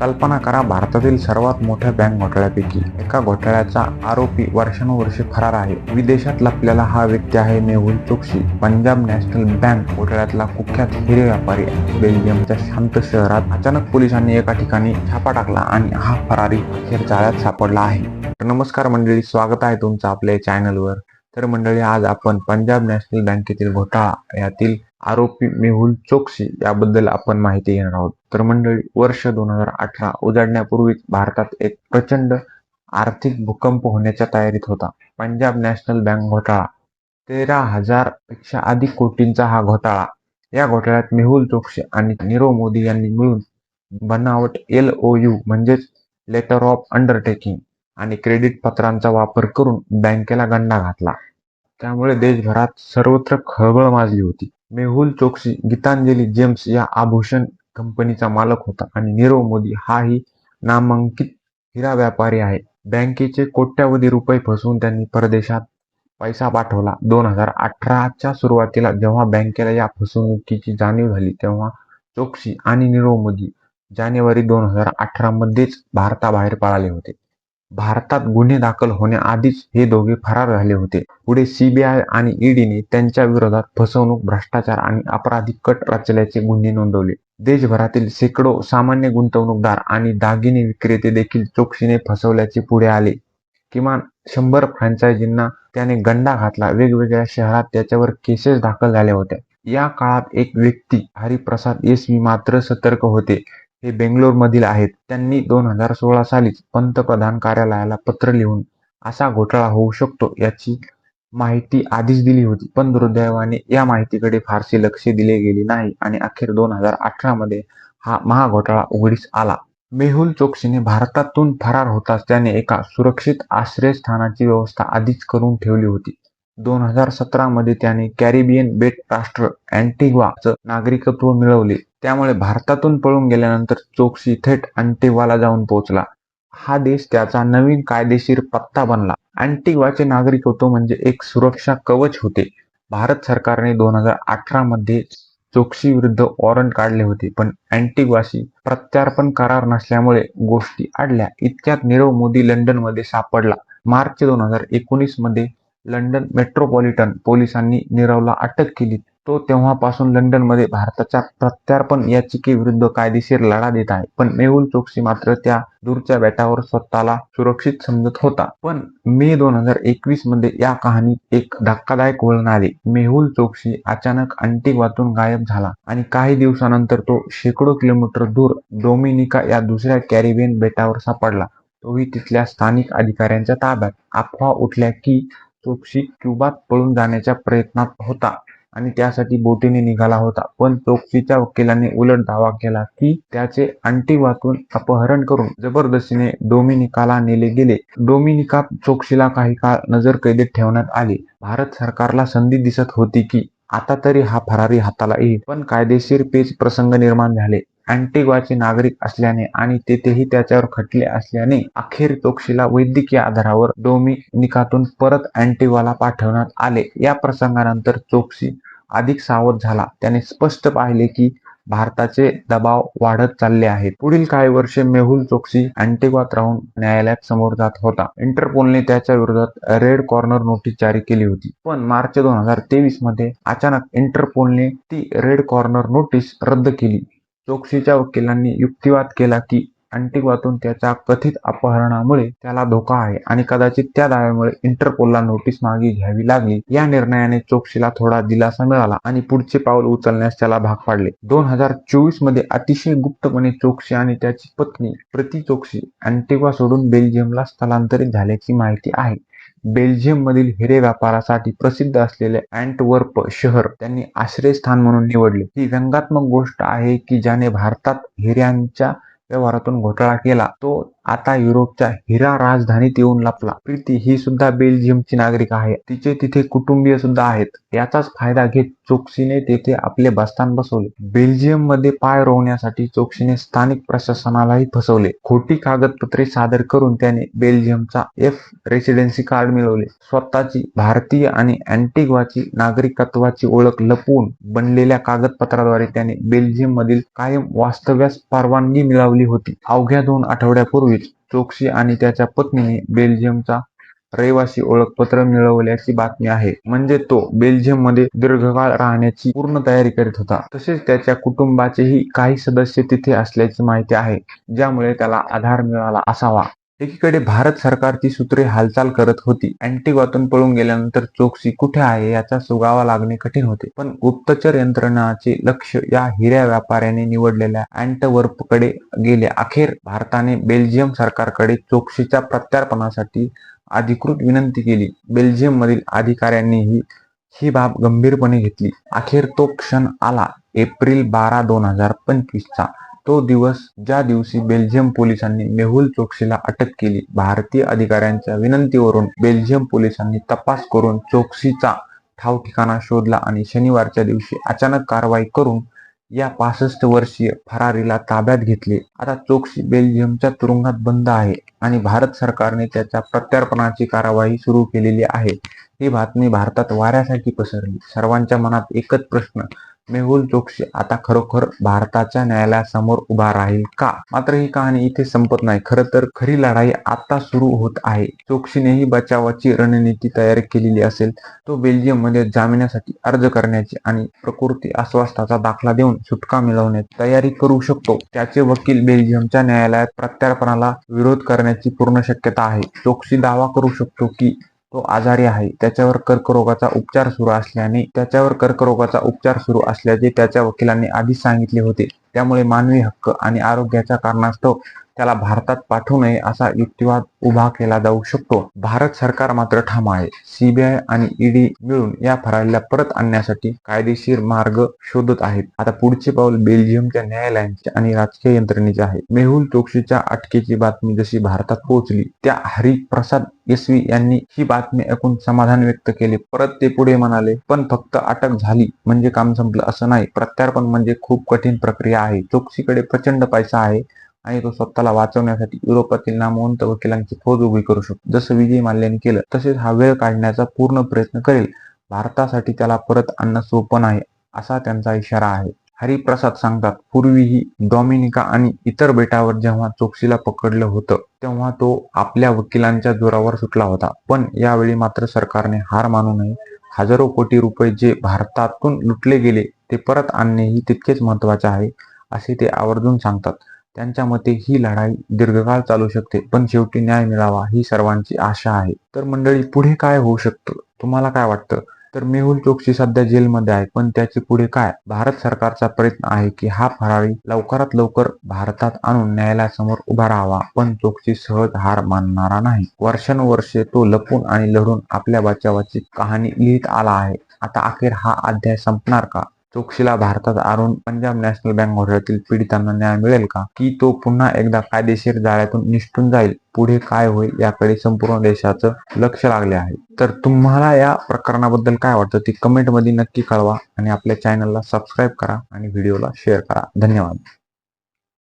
कल्पना करा भारतातील सर्वात मोठ्या बँक घोटाळ्यापैकी एका घोटाळ्याचा आरोपी वर्षानुवर्षे फरार आहे. विदेशात लपलेला हा व्यक्ती आहे मेहुल चोक्सी. पंजाब नॅशनल बँक घोटाळ्यातला कुख्यात हिरे व्यापारी बेल्जियमच्या शांत शहरात अचानक पोलिसांनी एका ठिकाणी छापा टाकला आणि हा फरारी अखेर जाळ्यात सापडला आहे. नमस्कार मंडळी स्वागत आहे तुमचं आपल्या चॅनलवर तर मंडळी आज आपण पंजाब नॅशनल बँकेतील घोटाळा यातील आरोपी मेहुल चोक्सी याबद्दल आपण माहिती घेणार आहोत. तर मंडळी वर्ष दोन हजार अठरा उजाडण्यापूर्वीच भारतात एक प्रचंड आर्थिक भूकंप होण्याच्या तयारीत होता. पंजाब नॅशनल बँक घोटाळा. तेरा हजारपेक्षा अधिक कोटींचा हा घोटाळा. या घोटाळ्यात मेहुल चोक्सी आणि नीरव मोदी यांनी मिळून बनावट एल ओ यू म्हणजेच लेटर ऑफ अंडरटेकिंग आणि क्रेडिट पत्रांचा वापर करून बँकेला गंडा घातला. त्यामुळे देशभरात सर्वत्र खळबळ माजली होती. मेहुल चोक्सी गीतांजली जेम्स या आभूषण कंपनीचा मालक होता आणि नीरव मोदी हाही नामांकित हिरा व्यापारी आहे. बँकेचे कोट्यावधी रुपये फसवून त्यांनी परदेशात पैसा पाठवला. दोन हजार अठराच्या सुरुवातीला जेव्हा बँकेला या फसवणुकीची जाणीव झाली तेव्हा चोक्सी आणि नीरव मोदी जानेवारी दोन हजार अठरामध्येच भारताबाहेर पळाले होते. भारतात गुन्हे दाखल होण्याआधीच हे दोघे फरार झाले होते. पुढे सीबीआय आणि ईडीने त्यांच्या विरोधात फसवणूक भ्रष्टाचार आणि अपराधी कट रचल्याचे गुन्हे नोंदवले. देशभरातील शेकडो सामान्य गुंतवणूकदार आणि दागिने विक्रेते देखील चोकशीने फसवल्याचे पुढे आले. किमान शंभर फ्रँचायझींना त्याने गंडा घातला. वेगवेगळ्या शहरात त्याच्यावर केसेस दाखल झाल्या होत्या. या काळात एक व्यक्ती हरिप्रसाद येसवी मात्र सतर्क होते. हे बेंगलोर मधील आहेत. त्यांनी दोन हजार सोळा सालीच पंतप्रधान कार्यालयाला पत्र लिहून असा घोटाळा होऊ शकतो याची माहिती आधीच दिली होती. पण दुर्दैवाने या माहितीकडे फारसे लक्ष दिले गेले नाही आणि अखेर दोन हजार अठरा मध्ये हा महाघोटाळा उघडीस आला. मेहुल चोक्सीने भारतातून फरार होताच त्याने एका सुरक्षित आश्रयस्थानाची व्यवस्था आधीच करून ठेवली होती. दोन हजार सतरा मध्ये त्याने कॅरिबियन बेट राष्ट्र अँटिग्वाचं नागरिकत्व मिळवले. त्यामुळे भारतातून पळून गेल्यानंतर चोक्सी थेट अँटिग्वाला जाऊन पोहोचला. हा देश त्याचा नवीन कायदेशीर पत्ता बनला. अँटिग्वाचे होतो म्हणजे एक सुरक्षा कवच होते. भारत सरकारने दोन हजार अठरा मध्ये चोक्सी विरुद्ध वॉरंट काढले होते पण अँटिग्वाशी प्रत्यार्पण करार नसल्यामुळे गोष्टी अडल्या इतक्यात नीरव मोदी लंडनमध्ये सापडला. मार्च दोन हजार एकोणीसमध्ये लंडन मेट्रोपॉलिटन पोलिसांनी नीरवला अटक केली. तो तेव्हापासून लंडनमध्ये भारताच्या प्रत्यार्पण याचिकेविरुद्ध कायदेशीर लढा देत आहे. पण मेहुल चोक्सी मात्र त्या दूरच्या बेटावर स्वतःला सुरक्षित समजत होता. पण मे दोन हजार एकवीसमध्ये या कहाणीत एक धक्कादायक वळण आले. मेहुल चोक्सी अचानक अंटिग्वातून गायब झाला आणि काही दिवसानंतर तो शेकडो किलोमीटर दूर डोमिनिका या दुसऱ्या कॅरिबियन बेटावर सापडला. तोही तिथल्या स्थानिक अधिकाऱ्यांच्या ताब्यात. अफवा उठल्या की चोक्सी क्युबात पळून जाण्याच्या प्रयत्नात होता. आणि त्यासाठी बोटीने निघाला होता. पण चोक्सीच्या वकिलाने उलट दावा केला की त्याचे अंटिवातून अपहरण करून जबरदस्तीने डोमिनिकाला नेले गेले. डोमिनिका चोक्सीला काही काळ नजरकैदेत ठेवण्यात आली. भारत सरकारला संधी दिसत होती की आता तरी हा फरारी हाताला येईल. पण कायदेशीर पेच प्रसंग निर्माण झाले. अँटिग्वाचे नागरिक असल्याने आणि तेथेही त्याच्यावर खटले असल्याने अखेर चोक्सीला वैद्यकीय आधारावर डोमिनिकातून परत अँटिग्वाला पाठवण्यात आले. या प्रसंगानंतर चोक्सी अधिक सावध झाला. त्याने स्पष्ट पाहिले की भारताचे दबाव वाढत चालले आहेत. पुढील काही वर्षे मेहुल चोक्सी अँटिग्वात राहून न्यायालयात समोर जात होता. इंटरपोलने त्याच्या विरोधात रेड कॉर्नर नोटीस जारी केली होती. पण मार्च दोन हजार तेवीसमध्ये अचानक इंटरपोलने ती रेड कॉर्नर नोटीस रद्द केली. चोक्सीच्या वकिलांनी युक्तिवाद केला की अँटिग्वातून त्याच्या कथित अपहरणामुळे त्याला धोका आहे आणि कदाचित त्या दाव्यामुळे इंटरपोलला नोटीस मागे घ्यावी लागली. या निर्णयाने चोक्सीला थोडा दिलासा मिळाला आणि पुढचे पाऊल उचलण्यास त्याला भाग पाडले. दोन हजार चोवीसमध्ये अतिशय गुप्तपणे चोक्सी आणि त्याची पत्नी प्रति चोक्सी अँटिग्वा सोडून बेल्जियमला स्थलांतरित झाल्याची माहिती आहे. बेल्जियम मधील हिरे व्यापारासाठी प्रसिद्ध असलेले अँटवर्प शहर त्यांनी आश्रयस्थान म्हणून निवडले. ही व्यंगात्मक गोष्ट आहे की ज्याने भारतात हिऱ्यांच्या व्यवहारातून घोटाळा केला. तो आता युरोपच्या हिरा राजधानीत येऊन लपला. प्रीती ही सुद्धा बेल्जियमची नागरिक आहे. तिचे तिथे कुटुंबीय सुद्धा आहेत. याचाच फायदा घेत चोक्सीने तेथे आपले बस्तान बसवले. बेल्जियममध्ये पाय रोवण्यासाठी चोक्सीने स्थानिक प्रशासनालाही फसवले. खोटी कागदपत्रे सादर करून त्याने बेल्जियमचा एफ रेसिडेन्सी कार्ड मिळवले. स्वतःची भारतीय आणि अँटिग्वाची नागरिकत्वाची ओळख लपवून बनलेल्या कागदपत्राद्वारे त्याने बेल्जियम मधील कायम वास्तव्यास परवानगी मिळवली होती. अवघ्या दोन आठवड्यापूर्वीच चोक्सी आणि त्याच्या पत्नीने बेल्जियमचा रहिवासी ओळखपत्र मिळवल्याची बातमी आहे. म्हणजे तो बेल्जियममध्ये दीर्घकाळ राहण्याची पूर्ण तयारी करीत होता. तसेच त्याच्या कुटुंबाचेही काही सदस्य तिथे असल्याची माहिती आहे. ज्यामुळे त्याला आधार मिळाला असावा. एकीकडे भारत सरकारची सूत्रे हालचाल करत होती. अँटिग्वातून पळून गेल्यानंतर चोक्सी कुठे आहे याचा सुगावा लागणे कठीण होते. पण गुप्तचर यंत्रणाचे लक्ष या हिऱ्या व्यापाऱ्याने निवडलेल्या अँटवर्पकडे गेले. अखेर भारताने बेल्जियम सरकारकडे चोक्सीच्या प्रत्यार्पणासाठी अधिकृत विनंती केली. बेल्जियम मधील अधिकाऱ्यांनीही ही बाब गंभीरपणे घेतली. अखेर तो क्षण आला. एप्रिल बारा दोन हजार पंचवीसचा. तो दिवस ज्या दिवशी बेल्जियम पोलिसांनी मेहुल चोक्सीला अटक केली भारतीय अधिकाऱ्यांच्या विनंतीवरून बेल्जियम पोलिसांनी तपास करून चोक्सीचा ठाव ठिकाणा शोधला आणि शनिवारच्या दिवशी अचानक कारवाई करून या पासष्ट वर्षीय फरारीला ताब्यात घेतले. आता चोक्सी बेल्जियमच्या तुरुंगात बंद आहे आणि भारत सरकारने त्याच्या प्रत्यार्पणाची कारवाई सुरू केलेली आहे. ही बातमी भारतात वाऱ्यासाठी पसरली. सर्वांच्या मनात एकच प्रश्न मेहुल चोक्सी आता खरोखर भारताच्या न्यायालयासमोर उभा राहील का? मात्र ही कहाणी इथे संपत नाही. खर तर खरी लढाई आता सुरू होत आहे. चोक्सीनेही बचावाची रणनीती तयार केलेली असेल तो बेल्जियममध्ये जामिनासाठी अर्ज करण्याची आणि प्रकृती अस्वास्थाचा दाखला देऊन सुटका मिळवण्याची तयारी करू शकतो. त्याचे वकील बेल्जियमच्या न्यायालयात प्रत्यार्पणाला विरोध करण्याची पूर्ण शक्यता आहे. चोक्सी दावा करू शकतो की तो आजारी आहे. त्याच्यावर कर्करोगाचा उपचार सुरू असल्याने त्याच्यावर कर्करोगाचा उपचार सुरू असल्याचे त्याच्या वकिलांनी आधीच सांगितले होते. त्यामुळे मानवी हक्क आणि आरोग्याच्या कारणास्तव त्याला भारतात पाठवू नये असा युक्तिवाद उभा केला जाऊ शकतो. भारत सरकार मात्र ठाम आहे. सीबीआय आणि ईडी मिळून या फरारीला परत आणण्यासाठी कायदेशीर मार्ग शोधत आहेत. आता पुढचे पाऊल बेल्जियमच्या न्यायालयांचे आणि राजकीय यंत्रणेचे आहे. मेहुल चोक्सीच्या अटकेची बातमी जशी भारतात पोहोचली त्या हरिप्रसाद एसवी यांनी ही बातमी ऐकून समाधान व्यक्त केले. परत ते पुढे म्हणाले पण फक्त अटक झाली म्हणजे काम संपलं असं नाही. प्रत्यार्पण म्हणजे खूप कठीण प्रक्रिया आहे. चोक्सीकडे प्रचंड पैसा आहे. आणि तो स्वतःला वाचवण्यासाठी युरोपातील नामवंत वकिलांची फौज उभी करू शकतो. जसं विजय माल्याने केलं तसेच हा वेळ काढण्याचा पूर्ण प्रयत्न करेल. भारतासाठी त्याला परत आणणं सोपं नाही असा त्यांचा इशारा आहे. हरिप्रसाद सांगतात पूर्वीही डॉमिनिका आणि इतर बेटावर जेव्हा चोक्सीला पकडलं होतं तेव्हा तो आपल्या वकिलांच्या जोरावर सुटला होता. पण यावेळी मात्र सरकारने हार मानू नये. हजारो कोटी रुपये जे भारतातून लुटले गेले ते परत आणणे ही तितकेच महत्त्वाचे आहे असे ते आवर्जून सांगतात. त्यांच्या मते ही लढाई दीर्घकाळ चालू शकते पण शेवटी न्याय मिळावा ही सर्वांची आशा आहे. तर मंडळी पुढे काय होऊ शकतं? तुम्हाला काय वाटतं? तर मेहुल चोक्सी सध्या जेलमध्ये आहे पण त्याचे पुढे काय? भारत सरकारचा प्रयत्न आहे की हा फरारी लवकरात लवकर भारतात आणून न्यायालयासमोर उभा राहावा पण चोक्सी सहज हार मानणारा नाही. वर्षानुवर्षे तो लपून आणि लढून आपल्या बचावाची कहाणी लिहित आला आहे. आता अखेर हा अध्याय संपणार का? चोक्सीला भारतात आणून पंजाब नॅशनल बँक घोटाळ्यातील पीडितांना न्याय मिळेल का? की तो पुन्हा एकदा कायदेशीर जाळ्यातून निष्ठून जाईल? पुढे काय होईल याकडे संपूर्ण देशाचं लक्ष लागले आहे. तर तुम्हाला या प्रकरणाबद्दल काय वाटतं ते कमेंटमध्ये नक्की कळवा आणि आपल्या चॅनलला सबस्क्राईब करा आणि व्हिडिओला शेअर करा. धन्यवाद.